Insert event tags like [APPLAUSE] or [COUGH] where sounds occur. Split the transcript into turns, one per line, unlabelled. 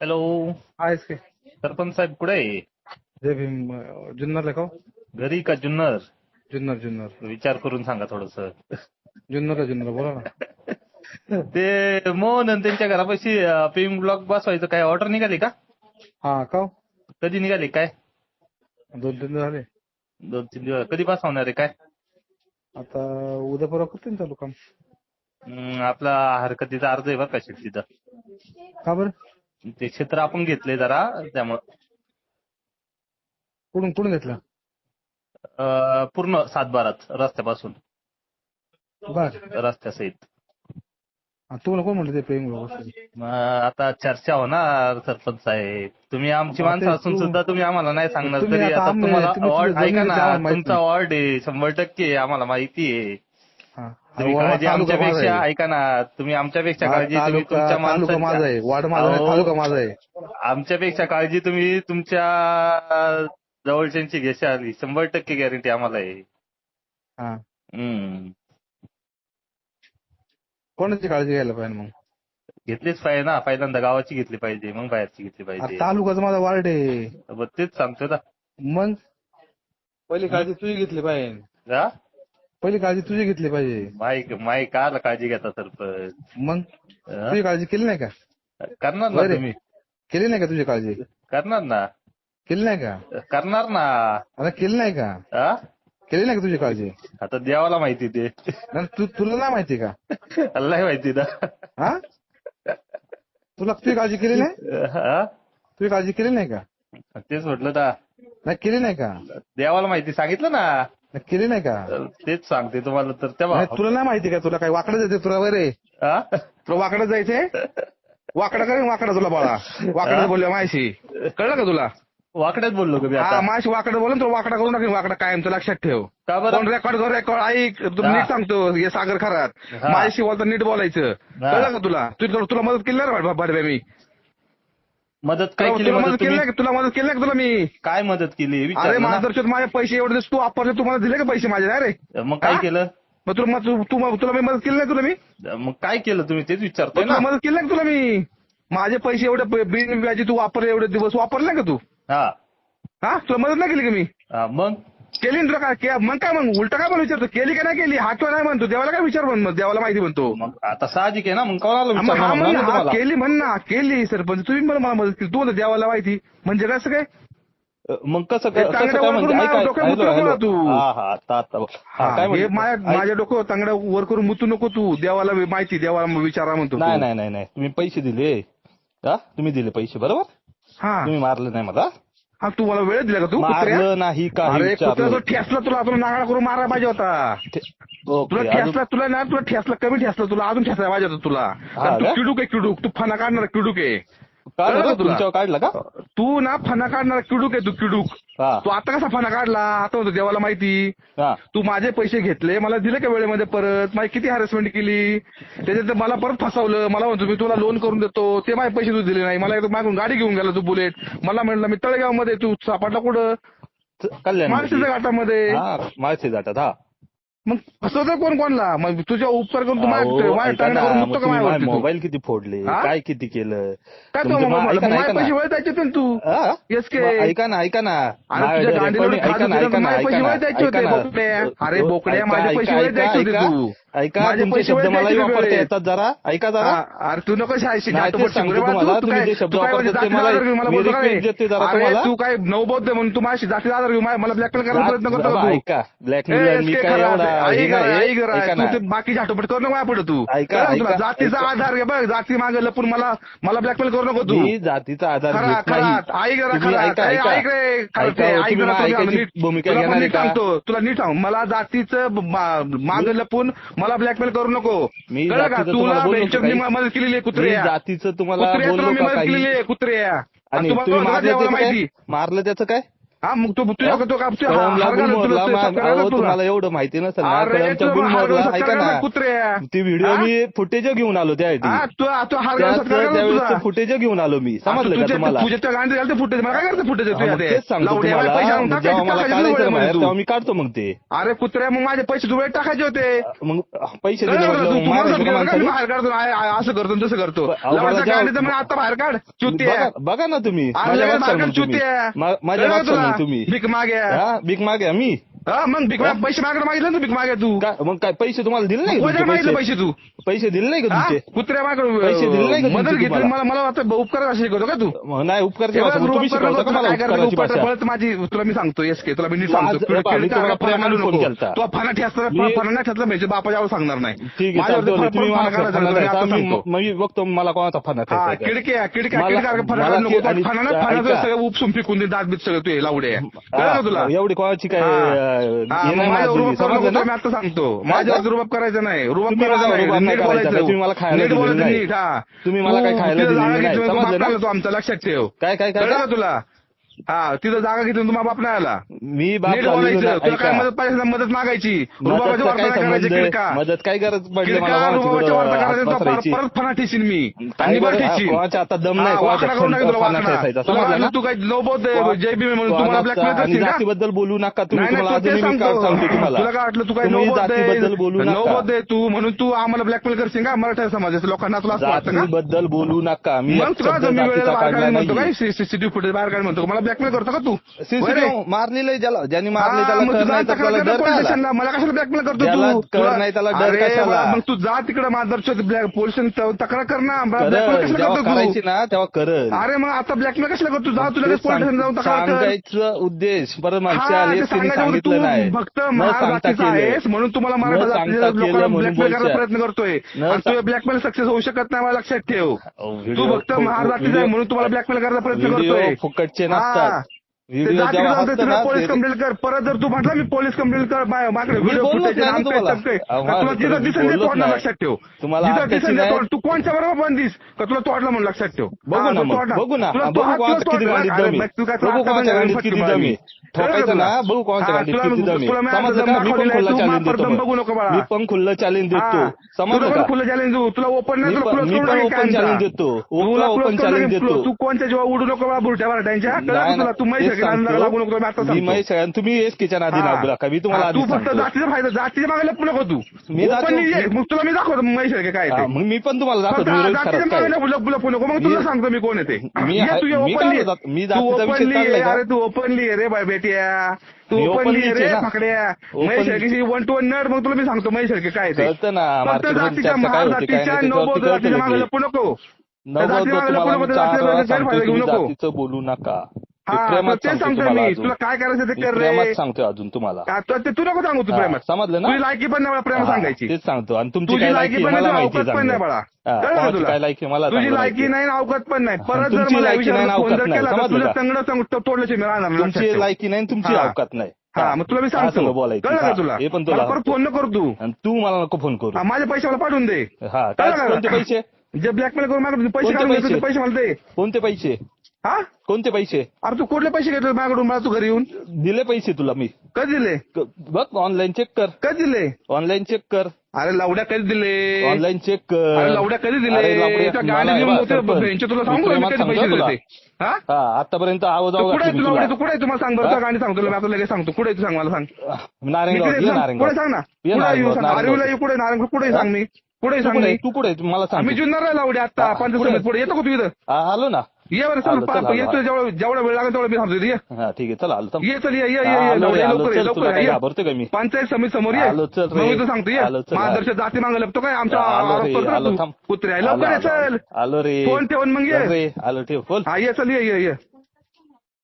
Hello
आहेस की
सरपंच साहेब कुठे आहे?
जय भीम जुन्नरला का हो?
घरी का जुन्नर?
जुन्नर जुन्नर.
विचार करून सांगा थोडस.
जुन्नरला जुन्नर बोला ना. [LAUGHS]
ते मोहन आणि त्यांच्या घरापाशी पेइंग ब्लॉक बसवायचं काय? ऑर्डर निघाली का?
हा का हो?
कधी निघाली काय?
दोन तीन दिवस झाले.
दोन तीन दिवस. कधी बसवणार आहे काय?
आता उद्या परवा करते ना चालू काम.
हम्म, आपला हरकतीचा अर्ज आहे बरं का शेट तिथं
का बरं?
ते क्षेत्र आपण घेतले जरा त्यामुळं.
कुठून कुठून घेतलं?
अं, पूर्ण सातबारात रस्त्यापासून.
बर.
रस्त्यासहित.
तुम्हाला कोण म्हणलं ते प्रेम
मग आता चर्चा होणार सरपंच साहेब. तुम्ही आमची माणसं असून
तू-
सुद्धा तुम्ही आम्हाला नाही सांगणार
तुम्ही
तरी
आता
आता
आम्ही-
तुम्हाला
तुम्ही
वॉर्ड ऐका ना
आम्हाला माहीत
तुमचा
नाही.
वॉर्ड आहे शंभर टक्के आम्हाला माहिती आहे. तुम्ही काळजी आमच्यापेक्षा. ऐका ना तुम्ही आमच्यापेक्षा काळजी तुम्ही
तालुका
तुमच्या
तालुका माझा आहे
माणसाच्या
वार्ड माझा आहे
अहो,
तालुका माझा आहे.
आमच्यापेक्षा काळजी तुम्ही तुमच्या जवळच्यांची घेशाल. शंभर टक्के गॅरंटी आम्हाला आहे.
हा.
हम्म.
कोणाची काळजी घ्यायला पाहिजे मग?
घेतलीच पाहिजे ना. पहिल्यांदा गावाची घेतली पाहिजे मग बाहेरची घेतली पाहिजे.
तालुकाचा माझा वार्ड आहे.
तेच सांगतोय ना.
मग? पहिली काळजी तुझी घेतली पाहिजे? पहिली काळजी तुझी घेतली पाहिजे.
माईक काला काळजी घेता सरपंच
मग? तुझी काळजी केली नाही का?
करणार ना
बरे.
तुम्ही.
केली नाही का तुझी काळजी?
करणार ना.
केली नाही का?
करणार ना.
आता केली नाही का? केली नाही का तुझी काळजी?
आता देवाला माहिती ते
नाही, तू तुला नाही माहिती का?
अल्लाही माहिती ना
हा? तुला तुझी काळजी केली नाही?
हा?
तुझी काळजी केली नाही का?
तेच म्हटलं ना
नाही केली नाही का?
देवाला माहिती सांगितलं ना.
केली नाही का?
तेच सांगते तुम्हाला तर तेव्हा
तुला नाही माहिती का? तुला काय वाकडं जायचं तुला बरे
हा?
तुला वाकडं जायचंय? वाकडं करेन वाकडं तुला बाळा. वाकडं बोलल्या मायशी कळलं का तुला?
वाकड्यात बोललो का
हा मायशी वाकडं बोलून तुला वाकडा करू नका. वाकडा कायमचं लक्षात ठेव. कोण रेकॉर्ड कर रेकॉर्ड ऐक तू
हा.
नीट सांगतो हे सागर खरात. माझ्याशी बोलता नीट बोलायचं. कळलं का तुला? तुला मदत केली रे बरं मी?
मदत काय केली
तुला
मदत
मदत केली
तुम्ही?
नाही का? तुला मदत केली नाही का तुला मी?
काय मदत केली?
अरे
विचार
मार्गदर्शक माझे पैसे एवढे दिवस तू वापरले तुम्हाला दिले का पैसे माझे? नाही रे
मग काय
हा?
केलं?
मग तुला मग तू तू- तुला मी मदत केली नाही तुला मी?
मग काय केलं तुम्ही? तेच विचारतोय
तुला
ना.
मदत केली नाही का तुला मी? माझे पैसे एवढे बिन व्याजी तू वापरले एवढे दिवस वापरले नाही का तू?
हा.
हा? तुला मदत नाही केली का मी?
हा, मग?
केली ना तुला काय के- मग काय मग उलट काय पण विचारतो? केली का नाही केली? हा किंवा नाही म्हणतो? देवाला काय विचार म्हण? मग देवाला माहिती म्हणतो.
मग आता साहजिक आहे ना? मग कोणाला
हा, मग हा
विचारणार
म्हण हा
तुम्हाला.
केली म्हण ना. केली सरपंच. तुम्ही मला मला मदत केली. तू म्हणतो देवाला माहिती. म्हणजे कसं काय?
मग कसं
हे
काय
वर
म्हणजे?
करून
ऐका
डोक्यात
हॅलो,
नको
हॅलो.
ना तू.
हा हा आता आता हा,
हा,
काय
हे
म्हणते?
माझ्या
ऐक-
माझ्या डोकं तांगड्या वर करून मुतू नको तू. देवाला माहिती देवाला विचारा म्हणतो
नाही. नाही नाही नाही. तुम्ही पैसे दिले. हा? तुम्ही दिले पैसे बरोबर?
हा.
तुम्ही मारले नाही मला.
हा तू मला वेळ दिला का तू कुत्र्या?
मारलं नाही काही
तो ठेसला तुला तुला नागाळा करून मारायला पाहिजे होता. तुला
अजून-
ठेसला तुला ना तुला ठेसला कमी ठेसला तुला अजून ठेसायला पाहिजे होता तुला. कारण
का?
तू किडूक आहे किडूक. तू फना काढणार किडूक आहे.
काढलं? तुमच्यावर काढलं का?
तू ना फना काढणार किडूक आहे तू किडूक. तू आता कसा फना काढला? आता म्हणतो देवाला माहिती. तू माझे पैसे घेतले मला दिले का वेळेमध्ये परत? माझी किती हॅरेसमेंट केली? त्याच्यात मला परत फसवलं. मला म्हणतो मी तुला लोन करून देतो. ते माझे पैसे तू दिले नाही. मला मागून गाडी घेऊन गेला तू बुलेट मला म्हणलं मी तळेगावमध्ये तू सापडला कुठं?
कल्याण
माणसाच्या घाटामध्ये.
हा माळशे जातात हा.
मग फसवतं कोण कोणला मग तुझ्या उपकार करून तू
अहो,
माझ्या माझ्या
ऐका
टांगण्या
ना,
करून
मग
मुक्त का
तुम्ही
माझ्यावरती
माझे
तू?
मोबाईल किती फोडले? काय किती केलं
काय पैसे. वळ द्यायचे होते तू? येस के
ऐका ना ऐका ना
पैसे वळ द्यायचे होते. अरे बोकड्या,
ऐका,
माझे पैसे वळ द्यायचे होते. तू.
ऐका तुमचे शब्द मलाही वापरता. येतात जरा ऐका जरा
अरे तू नको
तुम्हाला,
तू- काय- म्हणजे
तुम्हाला.
काय नवबौद्ध म्हणून तू माझ्याशी जातीचा आधार घेऊन मा- मला ब्लॅकमेल करायचा प्रयत्न करतो
ऐका ब्लॅकमेल मी काय
आई
हे
करा, नको पुढे तू. जातीचा. आधार घे बघ. जाती मागे लपून मला मला ब्लॅकमेल करू नको तू.
जातीचा आधार?
सांगतो. तुला नीट सांग. मला जातीचं मागे लपून मला ब्लॅकमेल करू नको.
मी
तुला? मदत केलेली आहे
मी
कुत्र्या
जातीचं तुम्हाला
मदत केलेली आहे कुत्र्या
आणि
माहिती.
मारलं त्याचं काय?
हा मग तू तुझ्या तो का तुझ्या
कळमला
हार घालून तुला
गुलमोहरला
ते
मा-
करायचं
अहो,
तुला.
तुम्हाला एवढं माहिती नसेल ऐका ना.
कुत्र्या
ती व्हिडिओ? मी फुटेज घेऊन आलो त्या
हा
फुटेज घेऊन आलो मी. समजलं का तुम्हाला?
फुटेज मला काय करते फुटेज
तेच सांगतो तुम्हाला. मी काढतो मग ते.
अरे कुत्र्या मग माझे पैसे तुला टाकायचे होते.
मग पैसे?
बाहेर काढतो. असं करतो तसं करतो. आता बाहेर काढ. चुत्या
बघा ना तुम्ही. माझ्या मग
काढ
तुम्ही? मग
भीक माग्या
हा भीक मागे. मी?
हा मग भीक माग पैसे मागणं मागितलं ना तू भीक माग्या तू
काय मग काय पैसे तुम्हाला दिले नाही का
कोणाला
तुमचे
मागितले
पैसे
पैसे तू
पैसे दिले नाही का
हा?
तुमचे
कुत्र्या माग
पैसे दिले नाही का तुमचे
मदत घेतली
तुम्हाला?
मला मला वाटतं उपकार असे शिकवतो का तू
मग नाही उपकारची
बघ,
भाषा मग तुम्ही
रुपा
शिकवता का
तुला
मला
काय करायचं?
उपकाराची
उपकार-
भाषा
परत माझी तुला मी सांगतो एस के तुला मी नीट
तू आज-
सांगतो
हे पहा, मी तुम्हाला प्रेमाने फोन केलता.
ठेसला
मी-
फणा नाही ठेसला म्हणजे बापाच्यावर सांगणार नाही
ठीक आहे.
फणा-
तुम्ही
फणा
मला
नाही, मी
खायचा.
आता
मी
सांगतो.
मग मी बघतो मला कोणाचा फणा
हा
खायचा आहे.
किडक्या किडक्या
मला-
किडक्या फणा
मला
काढू नको
की- आणि-
फणा ना फणाचं
ऐका.
सगळं उपसून फेकून दे दात बीत सगळं तू लावडे कळलं
हा,
का तुला
एवढी कोणाची काय
हा. मी आता सांगतो. माझ्यावर रुबाब करायचं नाही. रुबाब करायचं नाही.
तुम्ही मला खायला तुम्ही मला काय खायला
आमचं लक्षात ठेव.
काय काय काय
तुला? हा तिथं जागा घेतली तुम्हा बाप नाही आला
मी बाप
नीट
झालेलो
बोलायचं
नाही,
तुला काय
ऐका.
मदत पाहिजे मदत मागायची रुबाबाची
मदतचा
वार्ता
काय
नाही करायची
संबंध
किडका
मदत काय गरज पडली
किडका
मला
रुबाबाची
कोणाची
वार्ता
गरज
करायची
हात
तर
पसरायची?
परत फणा ठेशील मी
काय
आणि बरं
बरं,
ठेशील
कोणाच्या हातात दम नाही,
हा,
कोणाच्या
तुला
फणा
तुला
समजलं?
तू काय नवबोध जय भीम म्हणून तुम्हाला ब्लॅकमेल
आणि
करशील का
जातीबद्दल बोलू नका तुम्ही
नाही नाही
तुम्हाला
तू
मी
सांगतो
सांगतो तुम्हाला
तुला काय वाटलं तू काय
तुम्ही
नवबोध
जातीबद्दल बोलू
आहे
नका
नवबोध आहे तू म्हणून तू आम्हाला ब्लॅकमेल करशील का मराठा समाजाच्या लोकांना तुला असं वाटतं का
जातीबद्दल बोलू नका मी
मग
एक
तुला
शब्द
मी वेळेला
जातीचा
बाहेर
काढला
काढून म्हणतो
नाही
काय सीसीटीव्ही फुटेज बाहेर काढ म्हणतो मला ब्लॅकमेल करतो का तू?
सीसीटीव्ही मारलेलं ज्याला ज्यांनी मारले
हा,
त्याला कर
तू
नाही त्याला
तक्रार
डर
कर
काय आला?
पोलिसांना. मला कशाला ब्लॅकमेल करतो तू
कर
तुला-
नाही त्याला डर
अरे
कशाला?
बा, मग तू जा तिकडे माधरच्या पोलीस तक्रार कर ना ब्लॅकमेल
करल
कशाला
जेव्हा
करतो
करायची
तू
ना तेव्हा करल
अरे मग आता ब्लॅकमेल कशाला करतो तू जा तुला
तेच
पोलीस स्टेशन जाऊन
सांग-
तक्रार कर
सांगायचं उद्देश परत मागच्या
हा,
आलेस
ते
त्यांनी
सांगायचं होतं,
सांगितलं नाही
तू फक्त
न
महार
सांगता
जातीचा
केलं
आहेस म्हणून तुम्हाला मराठा
न
जातीच्या
सांगता केलं
लोकांना
म्हणून
ब्लॅकमेल करायचा. प्रयत्न करतोय
न
आणि
सा-
तू ब्लॅकमेल सक्सेस होऊ शकत नाही मला लक्षात ठेव
अहो,
तू फक्त महार जातीचा आहे
व्हिडिओ-
म्हणून तुम्हाला ब्लॅकमेल करायचा प्रयत्न
व्हिडिओ
करतोय
फुकटचे
हा.
sabe?
पोलीस कंप्लेंट कर. परत जर तू म्हटलं मी पोलीस कंप्लेंट कर माझ्याकडे व्हिडिओ तुला दिसेल. लक्षात ठेव.
तुम्हाला
दिसेल ते कोणच्या बरोबर बंदिस? का तुला तोडलं म्हणून लक्षात ठेव?
बघू ना. बघू ना.
तुला-
बघू कोणाच्या बघू चॅलेंज
नको.
मी पण खुल्लं चॅलेंज देतो.
पण खुलं चॅलेंज देऊ. तुला ओपन नाही
challenge देतो. challenge
टाकेल.
देतो.
तू कोणच्या जेव्हा उडू नको बाळा बुरट्या
नाही,
तुला तू माहिती
सांगतो.
लागू नको मी आता
मी
सांगतो.
महेश आहे आणि तुम्ही एसकेच्या नादी
हा.
लागू नका. मी तुम्हाला
हा, तू फक्त
सांगतो.
जातीचा फायदा जातीच्या मागे लपू नको तू.
मी जाती-
ये. मग तुला मी दाखवतो महेश आहे का काय
हा,
ते
मग मी पण तुम्हाला
फक्त
दाखवतो मी रोहित
जातीच्या
खरात
मागे
काय?
लपू लपू लपू नको. मग तुला
मी-
सांगतो मी कोण येते
मी
तू
मी
ओपनली
काय? मी जातीचा विषय काढलाय का?
अरे तू ओपनली रे बाय बेटिया. तू
मी
ओपनली
openly
रे
आहे ना.
फाकड्या.
Openly.
वन टू वन नड मग तुला मी सांगतो महेश काय ते.
कळतं ना
फक्त
मार्केटमध्ये
जातीच्या
चर्चा काय
महार
होती काय
जातीच्या
नाही
नवबोध
त्याच्यावरती
जातीच्या मागे
कळतं
लपू नको. जातीच्या मागे लपू
तुम्हाला
नको
मी
त्या
चार
जातीच्या
वेळा
मागे
सांगतोय
गैरफायदा घेऊ
तुम्ही
नको.
जातीचं बोलू नका. ते
हा ते
सांगतो
मी. तुला काय करायचं ते कर रे.
प्रेमात सांगतोय अजून तुम्हाला.
आता ते तू नको सांगू तू
हा,
प्रेमात.
समजलं ना?
तुझी लायकी पण नाही मला प्रेम
हा,
सांगायची.
तेच सांगतो. आणि तुमची
तुझी लायकी
लायकी
पण
मला
नाही
माहिती
अवकात पण नाही
हा,
कळलं तुला?
काय लायकी मला
तुझी
चांगलं
लायकी. नाही ना अवकात पण नाही. परत जर
तुमची
मला
लायकी नाही अवकात
जर
नाही,
केला तर
समजलं
तुझं
का?
तंगड तोडल्याचे मी राहणार लक्षात
तुमची
ठेव.
लायकी नाही आणि तुमची
हा.
अवकात नाही.
हा मग तुला मी सांगतो.
बोलायचं.
कळलं
हा,
तुला?
हे पण
मला
तुला
परत फोन न कर तू.
आणि तू मला नको फोन करू.
हा, माझे पैसे मला पाठवून दे.
हा
कळलं
काय?
का?
कोणते पैसे?
जे ब्लॅकमेल करून माझ्याकडून पैसे
कोणते
काढून घेतो ते
पैसे?
पैसे मला दे.
कोणते पैसे
हा?
कोणते पैसे?
अरे तू कुठले पैसे घेतले माझ्याकडून मला तू घरी येऊन.
दिले पैसे तुला मी.
कधी दिले?
क- बघ ऑनलाईन चेक कर.
कधी दिले?
ऑनलाईन चेक कर.
अरे लावड्या कधी दिले?
ऑनलाईन चेक कर.
अरे लावड्या कधी दिले?
अरे लावड्या,
त्या
मला
गाडी घेऊन
बघ,
होते.
सरपंच.
यांचे तुला
मी
सांगू का मी
प्रेमात
कधी
सांगतो
पैसे
तुला.
दिले हा?
हा आतापर्यंत आवाज
तू कुठे आहे आवडे तू कुठे आहे? तुम्हाला सांग बरं? त्या गाणी सांगतो तुला मी आता लगेच सांगतो. कुठे आहे तू सांग मला सांग.
नारायणगाव
मी
ये
सांग,
नारायणगाव
कुठे सांग ना?
ये
कुठे येऊ सांग?
नारायणगाव
आरवीला येऊ कुठे? नारायण कुठे सांग मी? कुठे
तू
सांग
कुठे
मी?
आहे? तू कुठे आहे? मला सांग. तू.
जुन्नर आवडे आता
हा,
पंचायत
कुठे?
समिती पुढे येतो का तू इथं?
हा, आलो ना.
ये बरं चल
चल,
पा-
आलो,
येतो जेवढा जेवढा वेळ लागेल तेवढा मी थांबतो ये
हा ठीक आहे चल आलो थांब.
ये चल ये ये ये ये
आलो रे,
लवकर ये,
आलो,
लवकर ये,
चल,
लवकर
तुला काय
ये.
घाबरतोय का मी?
पंचायत समिती समोर ये
आलो, चल रे.
मग मी तर सांगतो ये
आलो, चल,
जाती मागे लपतो काय आमचा
आलो
आरोप
रे,
करतो
आलो
तू.
थांब.
कुत्रे
आलो,
लवकर ये
आलो,
चल
आलो. रे
फोन ठेवून मग ये.
चल रे आलो ठेव बोल
हा ये चल ये ये ये